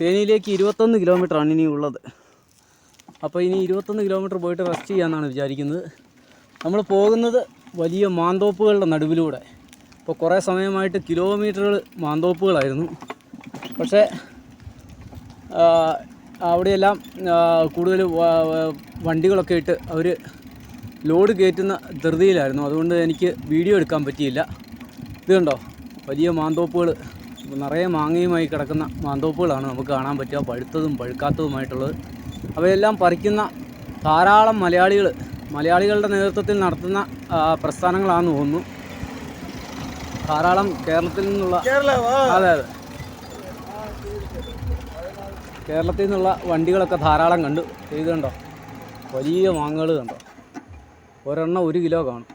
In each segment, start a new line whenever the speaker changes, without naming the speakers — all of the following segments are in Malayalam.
തേനിയിലേക്ക് ഇരുപത്തൊന്ന് കിലോമീറ്ററാണ് ഇനി ഉള്ളത്. അപ്പോൾ ഇനി ഇരുപത്തൊന്ന് കിലോമീറ്റർ പോയിട്ട് റെസ്റ്റ് ചെയ്യാമെന്നാണ് വിചാരിക്കുന്നത്. നമ്മൾ പോകുന്നത് വലിയ മാന്തോപ്പുകളുടെ നടുവിലൂടെ. ഇപ്പോൾ കുറേ സമയമായിട്ട് കിലോമീറ്ററുകൾ മാന്തോപ്പുകളായിരുന്നു. പക്ഷേ അവിടെയെല്ലാം കൂടുതൽ വണ്ടികളൊക്കെ ഇട്ട് അവർ ലോഡ് കയറ്റുന്ന ധൃതിയിലായിരുന്നു. അതുകൊണ്ട് എനിക്ക് വീഡിയോ എടുക്കാൻ പറ്റിയില്ല. ഇത് കണ്ടോ? വലിയ മാന്തോപ്പുകൾ നിറയെ മാങ്ങയുമായി കിടക്കുന്ന മാന്തോപ്പുകളാണ് നമുക്ക് കാണാൻ പറ്റുക. പഴുത്തതും പഴുക്കാത്തതുമായിട്ടുള്ളത്. അവയെല്ലാം പറിക്കുന്ന ധാരാളം മലയാളികൾ മലയാളികളുടെ നേതൃത്വത്തിൽ നടത്തുന്ന പ്രസ്ഥാനങ്ങളാണെന്ന് തോന്നുന്നു. ധാരാളം കേരളത്തിൽ നിന്നുള്ള അതെ അതെ. കേരളത്തിൽ നിന്നുള്ള വണ്ടികളൊക്കെ ധാരാളം കണ്ടു. ചെയ്തുണ്ടോ വലിയ മാങ്ങകൾ കണ്ടോ? ഒരെണ്ണം ഒരു കിലോ കാണും.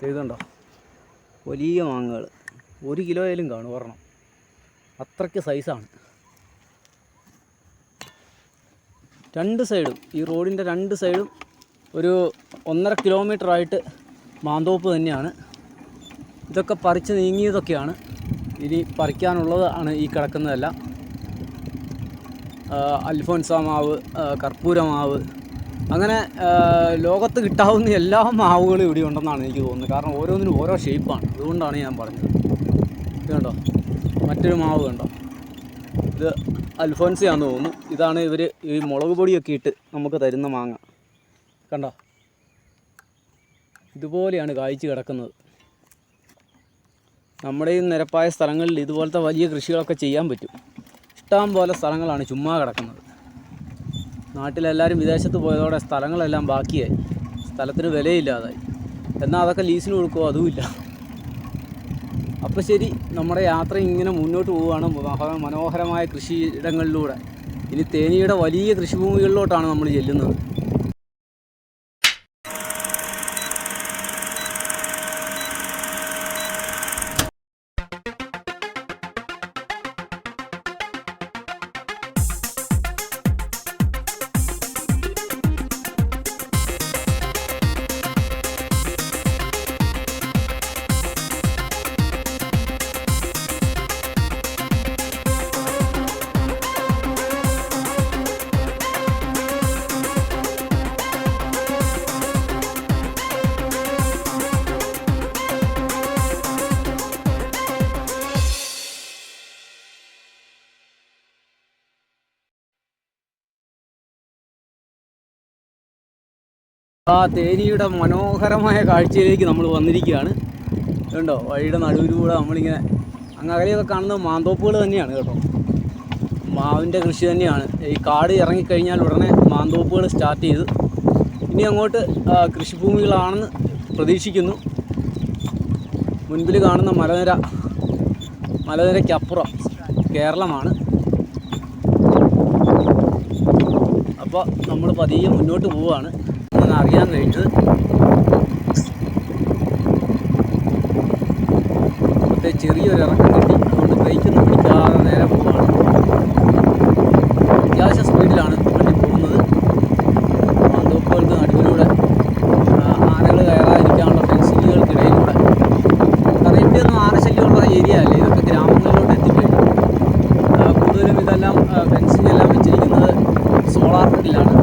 ചെയ്തുണ്ടോ വലിയ മാങ്ങകൾ ഒരു കിലോയിലും കാണും ഒരെണ്ണം. അത്രയ്ക്ക് സൈസാണ്. രണ്ട് സൈഡും ഈ റോഡിന്റെ രണ്ട് സൈഡും ഒരു ഒന്നര കിലോമീറ്റർ ആയിട്ട് മാന്തോപ്പ് തന്നെയാണ്. ഇതൊക്കെ പറിച്ച് നീങ്ങിയതൊക്കെയാണ്. ഇനി പറിക്കാനുള്ളത് ആണ് ഈ കിടക്കുന്നതെല്ലാം. അൽഫോൻസ മാവ് കർപ്പൂരമാവ് കർപ്പൂര മാവ്. അങ്ങനെ ലോകത്ത് കിട്ടാവുന്ന എല്ലാ മാവുകളും ഇവിടെ ഉണ്ടെന്നാണ് എനിക്ക് തോന്നുന്നത്. കാരണം ഓരോന്നിനും ഓരോ ഷേപ്പാണ് അതുകൊണ്ടാണ് ഞാൻ പറഞ്ഞത്. കണ്ടോ? മറ്റൊരു മാവ് കണ്ടോ? ഇത് അൽഫോൻസിയാന്ന് തോന്നുന്നു. ഇതാണ് ഇവർ ഈ മുളക് പൊടിയൊക്കെ ഇട്ട് നമുക്ക് തരുന്ന മാങ്ങ. കണ്ടോ? ഇതുപോലെയാണ് കായ്ച്ചു കിടക്കുന്നത്. നമ്മുടെ ഈ നിരപ്പായ സ്ഥലങ്ങളിൽ ഇതുപോലത്തെ വലിയ കൃഷികളൊക്കെ ചെയ്യാൻ പറ്റും. ഇഷ്ടം പോലെ സ്ഥലങ്ങളാണ് ചുമ്മാ കിടക്കുന്നത്. നാട്ടിലെല്ലാവരും വിദേശത്ത് പോയതോടെ സ്ഥലങ്ങളെല്ലാം ബാക്കിയായി. സ്ഥലത്തിന് വിലയില്ലാതായി. എന്നാൽ അതൊക്കെ ലീസിന് കൊടുക്കുമോ അതുമില്ല. അപ്പോൾ ശരി നമ്മുടെ യാത്ര ഇങ്ങനെ മുന്നോട്ട് പോവുകയാണ്. മനോഹര- മനോഹരമായ കൃഷിയിടങ്ങളിലൂടെ. ഇനി തേനിയുടെ വലിയ കൃഷിഭൂമികളിലോട്ടാണ് നമ്മൾ ചെല്ലുന്നത്. ആ തേനിയുടെ മനോഹരമായ കാഴ്ചയിലേക്ക് നമ്മൾ വന്നിരിക്കുകയാണ്. കണ്ടോ? വഴിയുടെ നടുവിലൂടെ നമ്മളിങ്ങനെ അങ്ങ് അകലെയൊക്കെ കാണുന്നത് മാന്തോപ്പുകൾ തന്നെയാണ് കേട്ടോ. മാവിന്റെ കൃഷി തന്നെയാണ്. ഈ കാട് ഇറങ്ങിക്കഴിഞ്ഞാൽ ഉടനെ മാന്തോപ്പുകൾ സ്റ്റാർട്ട് ചെയ്ത്. ഇനി അങ്ങോട്ട് കൃഷിഭൂമികളാണെന്ന് പ്രതീക്ഷിക്കുന്നു. മുൻപിൽ കാണുന്ന മലനിര മലനിരയ്ക്കപ്പുറം കേരളമാണ്. അപ്പോൾ നമ്മൾ പതിയെ മുന്നോട്ട് പോവുകയാണ്. അറിയാൻ കഴിഞ്ഞത് ചെറിയൊരു ഇറക്കം കിട്ടി അതുകൊണ്ട് ബ്രേക്കൊന്നും പിടിക്കാതെ നേരെ പോവുകയാണ് അത്യാവശ്യം സ്പീഡിലാണ് വണ്ടി പോകുന്നത് മാന്തോപ്പുകൾക്ക് നടുവിലൂടെ ആനകൾ കയറാതിരിക്കാനുള്ള ഫെൻസിങ്ങുകൾക്കിടയിലൂടെ കാരണം ഇവിടെയൊന്നും ആനശല്യമുള്ള ഏരിയ അല്ല ഇതൊക്കെ ഗ്രാമങ്ങളിലോട്ട് എത്തിക്കഴിഞ്ഞു ആ, കൂടുതലും ഇതെല്ലാം ഫെൻസിങ് എല്ലാം വെച്ചിരിക്കുന്നത് സോളാർ ഫീൽഡിലാണ്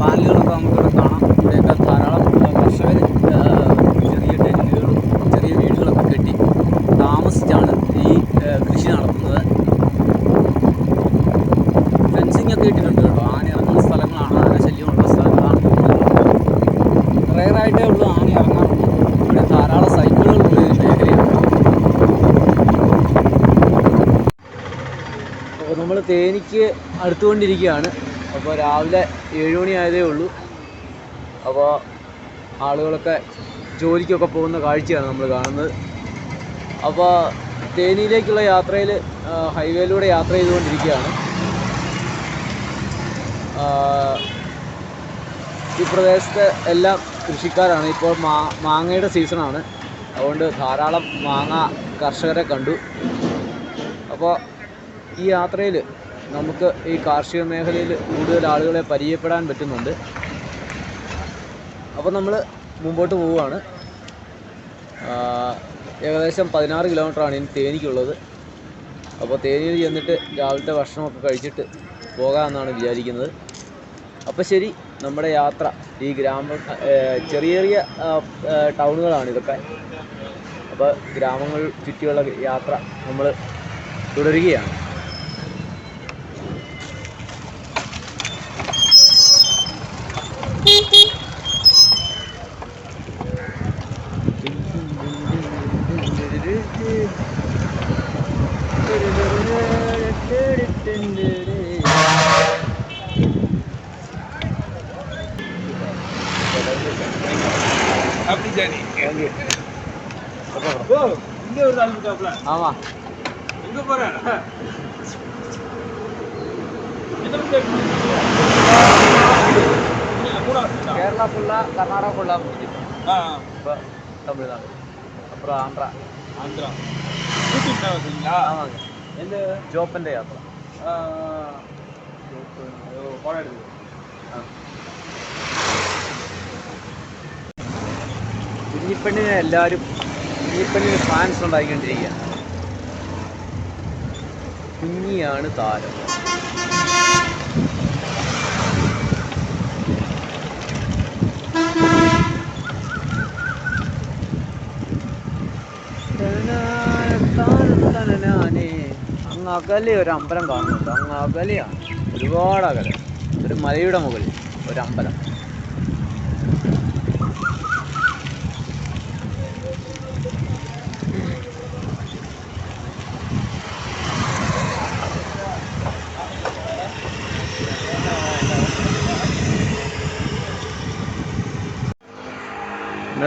പാനലുകളൊക്കെ നമുക്കിവിടെ കാണാം ഇവിടെയൊക്കെ ധാരാളം കർഷകർ ചെറിയ ടെന്റുകളും ചെറിയ വീടുകളൊക്കെ കെട്ടി താമസിച്ചാണ് ഈ ആ, കൃഷി നടത്തുന്നത് ഫെൻസിങ് ഒക്കെ ഇട്ടിട്ടുണ്ട് കേട്ടോ ആന ഇറങ്ങുന്ന സ്ഥലങ്ങളാണ് ആന ശല്യമുള്ള സ്ഥലങ്ങളാണ് റയറായിട്ടേ ഉള്ളൂ ആന ഇറങ്ങാറുള്ളൂ ഇവിടെ ധാരാളം സൈക്കിളുകൾ ഉള്ള ഒരു മേഖലയാണ് നമ്മൾ തേനിക്ക് അടുത്തുകൊണ്ടിരിക്കുകയാണ്. അപ്പോൾ രാവിലെ ഏഴ് മണിയായതേ ഉള്ളൂ. അപ്പോൾ ആളുകളൊക്കെ ജോലിക്കൊക്കെ പോകുന്ന കാഴ്ചയാണ് നമ്മൾ കാണുന്നത്. അപ്പോൾ തേനിയിലേക്കുള്ള യാത്രയിൽ ഹൈവേയിലൂടെ യാത്ര ചെയ്തുകൊണ്ടിരിക്കുകയാണ്. ഈ പ്രദേശത്തെ എല്ലാം കൃഷിക്കാരാണ്. ഇപ്പോൾ മാ മാങ്ങയുടെ സീസണാണ്. അതുകൊണ്ട് ധാരാളം മാങ്ങ കർഷകരെ കണ്ടു. അപ്പോൾ ഈ യാത്രയിൽ നമുക്ക് ഈ കാർഷിക മേഖലയിൽ കൂടുതൽ ആളുകളെ പരിചയപ്പെടാൻ പറ്റുന്നുണ്ട്. അപ്പോൾ നമ്മൾ മുമ്പോട്ട് പോവുകയാണ്. ഏകദേശം പതിനാറ് കിലോമീറ്ററാണ് ഇനി തേനിക്കുള്ളത്. അപ്പോൾ തേനിയിൽ ചെന്നിട്ട് രാവിലത്തെ ഭക്ഷണമൊക്കെ കഴിച്ചിട്ട് പോകാമെന്നാണ് വിചാരിക്കുന്നത്. അപ്പോൾ ശരി നമ്മുടെ യാത്ര ഈ ഗ്രാമ ചെറിയ ചെറിയ ടൗണുകളാണ് ഇതൊക്കെ. അപ്പോൾ ഗ്രാമങ്ങൾ ചുറ്റിയുള്ള യാത്ര നമ്മൾ തുടരുകയാണ്.
ஒரு ஆள் இருக்காப்ல
ஆமாம்
எங்க போறேன் எத்தனை பேர் மூணாவது
கேரளா ஃபுல்லாக கர்நாடகா ஃபுல்லாக முடிஞ்சு
ஆ
இப்போ தமிழ்நாடு அப்புறம் ஆந்திரா
ஆந்திரா ஷூட்டிங் தான் வந்தீங்களா
ஆமாங்க
எந்த
ജോപ്പൻ്റെ യാത്ര
ஆ, ஓ, படம் எடுக்குது
കുഞ്ഞിപ്പെണ്ണിനെ എല്ലാവരും കുഞ്ഞിപ്പെണ്ണിന് ഫാൻസ് ഉണ്ടാക്കിക്കൊണ്ടിരിക്കുക കുഞ്ഞിയാണ് താരം. അങ്ങ് അകലെ ഒരു അമ്പലം കാണുന്നുണ്ട്. അങ്ങ് അകലെയാണ് ഒരുപാട് അകലെ. ഒരു മലയുടെ മുകളിൽ ഒരു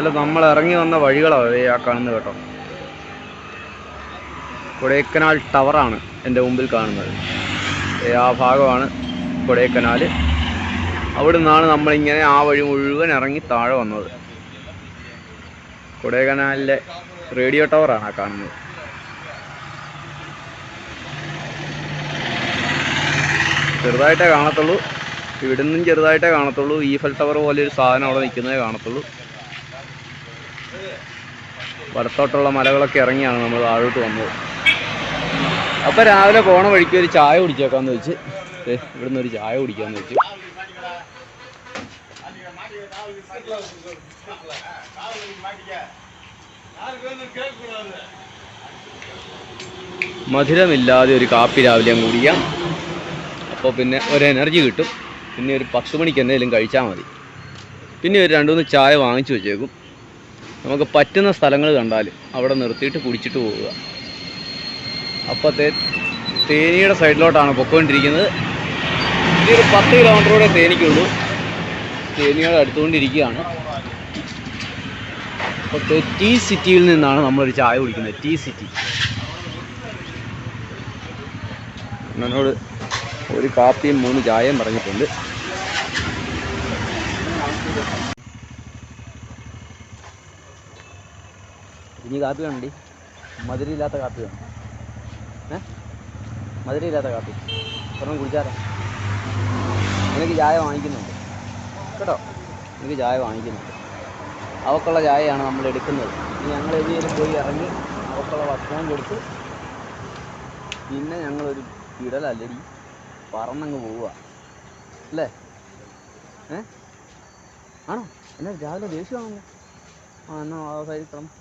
ഇന്നലെ നമ്മൾ ഇറങ്ങി വന്ന വഴികളാണ് ആ കാണുന്നത് കേട്ടോ. കൊടൈക്കനാൽ ടവറാണ് എന്റെ മുമ്പിൽ കാണുന്നത്. ആ ഭാഗമാണ് കൊടൈക്കനാൽ. അവിടെ നിന്നാണ് നമ്മളിങ്ങനെ ആ വഴി മുഴുവൻ ഇറങ്ങി താഴെ വന്നത്. കൊടൈക്കനാലിലെ റേഡിയോ ടവറാണ് ആ കാണുന്നത്. ചെറുതായിട്ടേ കാണത്തുള്ളൂ. ഇവിടുന്നും ചെറുതായിട്ടേ കാണത്തുള്ളൂ. ഈഫൽ ടവർ പോലെ ഒരു സാധനം അവിടെ നിൽക്കുന്നതേ കാണത്തുള്ളൂ. വലത്തോട്ടുള്ള മലകളൊക്കെ ഇറങ്ങിയാണ് നമ്മൾ താഴോട്ട് വന്നത്. അപ്പോൾ രാവിലെ പോണ വഴിക്ക് ഒരു ചായ കുടിച്ചേക്കാന്ന് വെച്ച്. ഇവിടുന്ന് ഒരു ചായ കുടിക്കാന്ന് വെച്ചു. മധുരമില്ലാതെ ഒരു കാപ്പി രാവിലെ ഞാൻ കുടിക്കാം. അപ്പോൾ പിന്നെ ഒരു എനർജി കിട്ടും. പിന്നെ ഒരു പത്ത് മണിക്ക് എന്തെങ്കിലും കഴിച്ചാൽ മതി. പിന്നെ ഒരു രണ്ടു മൂന്ന് ചായ വാങ്ങിച്ചു വെച്ചേക്കും. നമുക്ക് പറ്റുന്ന സ്ഥലങ്ങൾ കണ്ടാൽ അവിടെ നിർത്തിയിട്ട് കുടിച്ചിട്ട് പോവുക. അപ്പോൾ തേ തേനിയുടെ സൈഡിലോട്ടാണ് പൊക്കോണ്ടിരിക്കുന്നത്. ഇതൊരു പത്ത് കിലോമീറ്ററോടെ തേനിക്കുള്ളൂ. തേനിയോട് അടുത്തുകൊണ്ടിരിക്കുകയാണ്. അപ്പോൾ ടീ സിറ്റിയിൽ നിന്നാണ് നമ്മളൊരു ചായ കുടിക്കുന്നത്. Tea city. എന്നോട് ഒരു കാപ്പിയും മൂന്ന് ചായയും പറഞ്ഞിട്ടുണ്ട്. ഇനി കാപ്പി വേണ്ടി മധുരയില്ലാത്ത കാപ്പി വേണം. ഏ? മധുരയില്ലാത്ത കാപ്പി. ഒരെണ്ണം കുടിച്ചാറേ എനിക്ക് ചായ വാങ്ങിക്കുന്നുണ്ട്. കേട്ടോ? എനിക്ക് ചായ വാങ്ങിക്കുന്നുണ്ട്. അവക്കുള്ള ചായയാണ് നമ്മൾ എടുക്കുന്നത്. ഇനി ഞങ്ങൾ എവിടെയെങ്കിലും പോയി ഇറങ്ങി അവക്കുള്ള ഭക്ഷണം കൊടുത്ത് പിന്നെ ഞങ്ങളൊരു ഇടലല്ലടി. പറന്നങ്ങ് പോവുക. അല്ലേ? ഏ? ആണോ? എന്നാ രാവിലെ ദേഷ്യമാണല്ലോ ആ എന്നാൽ ആ കിടന്നു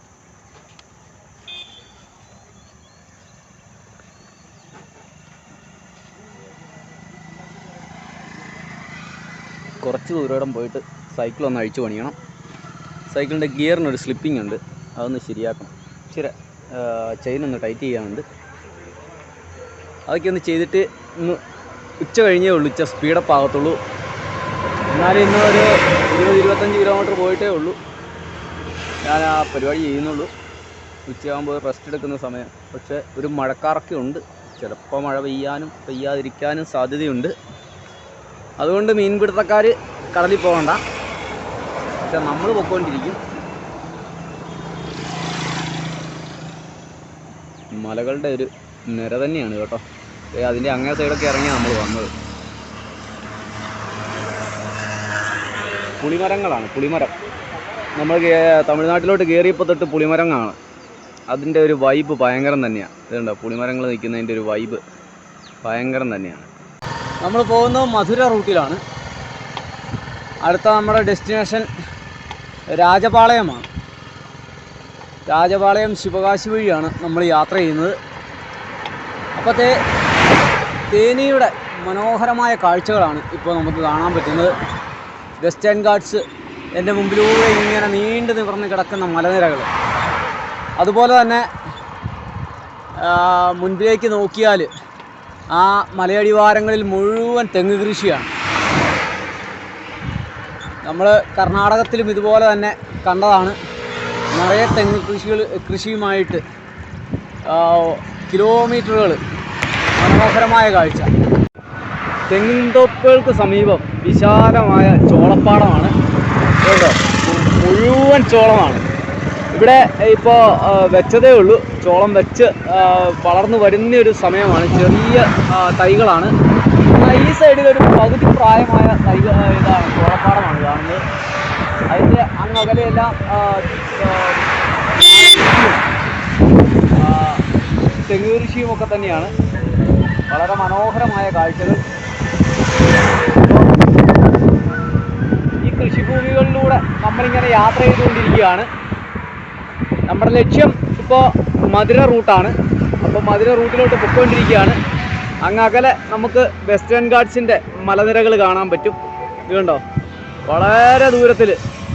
കുറച്ച് ദൂരോടം പോയിട്ട് സൈക്കിൾ ഒന്ന് അഴിച്ചു പണിയണം. സൈക്കിളിന്റെ ഗിയറിനൊരു സ്ലിപ്പിംഗ് ഉണ്ട്. അതൊന്ന് ശരിയാക്കണം. ഇച്ചിരി ചെയിൻ ഒന്ന് ടൈറ്റ് ചെയ്യാനുണ്ട്. അതൊക്കെ ഒന്ന് ചെയ്തിട്ട് ഇന്ന് ഉച്ച കഴിഞ്ഞേ ഉള്ളൂ. ഉച്ച സ്പീഡപ്പ് ആകത്തുള്ളൂ. എന്നാലും ഇന്ന് ഒരു ഇരുപത് ഇരുപത്തഞ്ച് കിലോമീറ്റർ പോയിട്ടേ ഉള്ളൂ. ഞാൻ ആ പരിപാടി ചെയ്യുന്നുള്ളൂ. ഉച്ചയാകുമ്പോൾ റെസ്റ്റ് എടുക്കുന്ന സമയം. പക്ഷേ ഒരു മഴക്കാറൊക്കെ ഉണ്ട്. ചിലപ്പോൾ മഴ പെയ്യാനും പെയ്യാതിരിക്കാനും സാധ്യതയുണ്ട്. അതുകൊണ്ട് മീൻപിടുത്തക്കാർ കടലിൽ പോകണ്ട. പക്ഷെ നമ്മൾ പൊക്കോണ്ടിരിക്കും. മലകളുടെ ഒരു നിര തന്നെയാണ് കേട്ടോ. അതിന്റെ അങ്ങേ സൈഡൊക്കെ ഇറങ്ങിയാണ് നമ്മൾ വന്നത്. പുളിമരങ്ങളാണ് പുളിമരം. നമ്മൾ തമിഴ്നാട്ടിലോട്ട് കയറിയപ്പോൾ തൊട്ട് പുളിമരങ്ങളാണ്. അതിന്റെ ഒരു വൈബ് ഭയങ്കരം തന്നെയാണ് ഇതുണ്ടോ? പുളിമരങ്ങൾ നിൽക്കുന്നതിന്റെ ഒരു വൈബ് ഭയങ്കരം തന്നെയാണ്. നമ്മൾ പോകുന്നത് മധുര റൂട്ടിലാണ്. അടുത്ത നമ്മുടെ ഡെസ്റ്റിനേഷൻ രാജപാളയമാണ്. രാജപാളയം ശിവകാശി വഴിയാണ് നമ്മൾ യാത്ര ചെയ്യുന്നത്. അപ്പോൾ തേ തേനിയുടെ മനോഹരമായ കാഴ്ചകളാണ് ഇപ്പോൾ നമുക്ക് കാണാൻ പറ്റുന്നത്. വെസ്റ്റേൺ ഗാർഡ്സ് എന്റെ മുമ്പിലൂടെ ഇങ്ങനെ നീണ്ടു നിവർന്ന് കിടക്കുന്ന മലനിരകൾ. അതുപോലെ തന്നെ മുൻപിലേക്ക് നോക്കിയാൽ ആ മലയടിവാരങ്ങളിൽ മുഴുവൻ തെങ്ങ് കൃഷിയാണ്. നമ്മൾ കർണാടകത്തിലും ഇതുപോലെ തന്നെ കണ്ടതാണ്. നിറയെ തെങ്ങ് കൃഷികൾ കൃഷിയുമായിട്ട് കിലോമീറ്ററുകൾ മനോഹരമായ കാഴ്ച. തെങ്ങിൻ തോപ്പുകൾക്ക് സമീപം വിശാലമായ ചോളപ്പാടമാണ്. മുഴുവൻ ചോളമാണ്. ഇവിടെ ഇപ്പോൾ വെച്ചതേ ഉള്ളൂ. ചോളം വെച്ച് വളർന്നു വരുന്ന ഒരു സമയമാണ്. ചെറിയ തൈകളാണ്. ഈ സൈഡിൽ ഒരു പകുതി പ്രായമായ തൈകൾ ഇതാണ് ചോളപ്പാടമാണ് കാണുന്നത്. അതിന്റെ അങ്ങ് അകലെയെല്ലാം ആ, ആ, തെങ്ങ് കൃഷിയും ഒക്കെ തന്നെയാണ്. വളരെ മനോഹരമായ കാഴ്ചകൾ. ഈ കൃഷിഭൂമികളിലൂടെ നമ്മളിങ്ങനെ യാത്ര ചെയ്തുകൊണ്ടിരിക്കുകയാണ്. നമ്മുടെ ലക്ഷ്യം ഇപ്പോൾ മധുര റൂട്ടാണ്. അപ്പോൾ മധുര റൂട്ടിലോട്ട് പൊയ്ക്കൊണ്ടിരിക്കുകയാണ്. അങ്ങ് അകലെ നമുക്ക് വെസ്റ്റേൺ ഗാർഡ്സിന്റെ മലനിരകൾ കാണാൻ പറ്റും. ഇത് വളരെ ദൂരത്തിൽ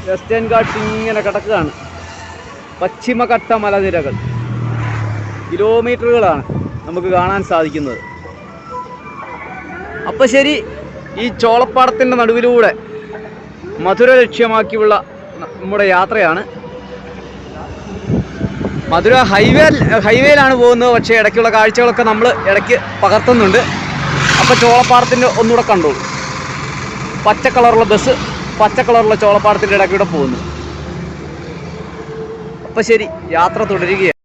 വെസ്റ്റേൺ ഗാർഡ്സ് ഇങ്ങനെ കിടക്കുകയാണ്. പശ്ചിമഘട്ട മലനിരകൾ. കിലോമീറ്ററുകളാണ് നമുക്ക് കാണാൻ സാധിക്കുന്നത്. അപ്പോൾ ശരി ഈ ചോളപ്പാടത്തിന്റെ നടുവിലൂടെ മധുര ലക്ഷ്യമാക്കിയുള്ള നമ്മുടെ യാത്രയാണ്. മധുര ഹൈവേ ഹൈവേയിലാണ് പോകുന്നത്. പക്ഷേ ഇടയ്ക്കുള്ള കാഴ്ചകളൊക്കെ നമ്മൾ ഇടയ്ക്ക് പകർത്തുന്നുണ്ട്. അപ്പോൾ ചോളപ്പാടത്തിന്റെ ഒന്നുകൂടെ കണ്ടോളൂ. പച്ച കളറുള്ള ബസ് പച്ച കളറുള്ള ചോളപ്പാടത്തിന്റെ ഇടയ്ക്കൂടെ പോകുന്നു. അപ്പോൾ ശരി യാത്ര തുടരുകയാണ്.